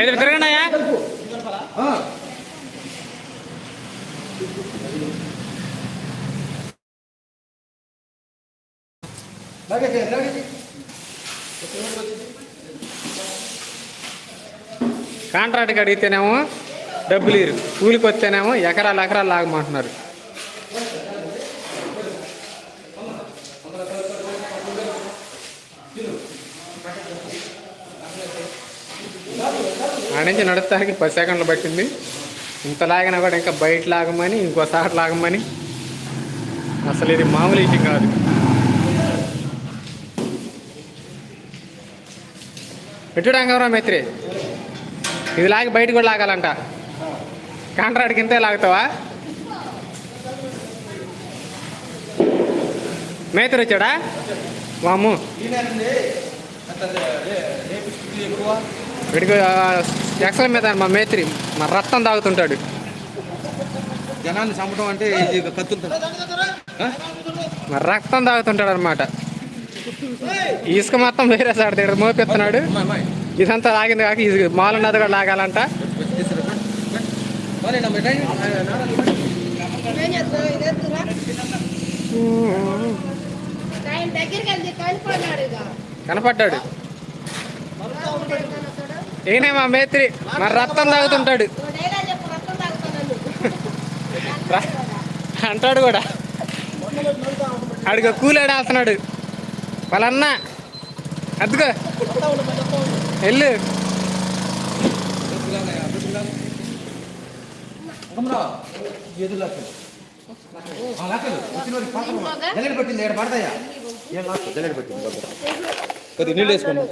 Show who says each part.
Speaker 1: ఎదురు తిరగండియా కాంట్రాక్ట్కి అడిగితేనేమో డబ్బులు ఇరు. కూలికి వస్తేనేమో ఎకరాలు ఎకరాలు లాగమంటున్నారు. ఆ నుంచి నడుస్తానికి పది సెకండ్లు పట్టింది. ఇంత లాగినా కూడా ఇంకా బయట లాగమని ఇంకోసారి లాగమని. అసలు ఇది మామూలు ఇష్యం కాదు. పెట్టుడాంగవరా మైత్రి? ఇది లాగి బయట కూడా లాగాలంట. కాంట్రాక్ట్ కిందే లాగుతావా? మేతరు వచ్చాడా? వాము వీడికి ఎక్సల మీద మా మేత్రి మా రక్తం తాగుతుంటాడు.
Speaker 2: జనాన్ని చంపడం అంటే
Speaker 1: మా రక్తం తాగుతుంటాడు అనమాట ఇసుక మొత్తం వేరే సార్ దగ్గర మోపిస్తున్నాడు ఇదంతా లాగింది కాక ఇది మాలు ఉన్నది కూడా లాగాలంట. కనపడ్డాడు ఈయనే మా మేత్రి. మా రక్తం తాగుతుంటాడు. అంటాడు కూడా. అడిగ కూలాడేస్తున్నాడు వాళ్ళన్న అద్దుకో. వెళ్ళు.
Speaker 2: జల్లెడ పెట్టింది ఏడు పడతాయా? ఏం లాస్ట్ జల్లెడ పెట్టింది కొద్దిగా నీళ్ళు వేసుకోండి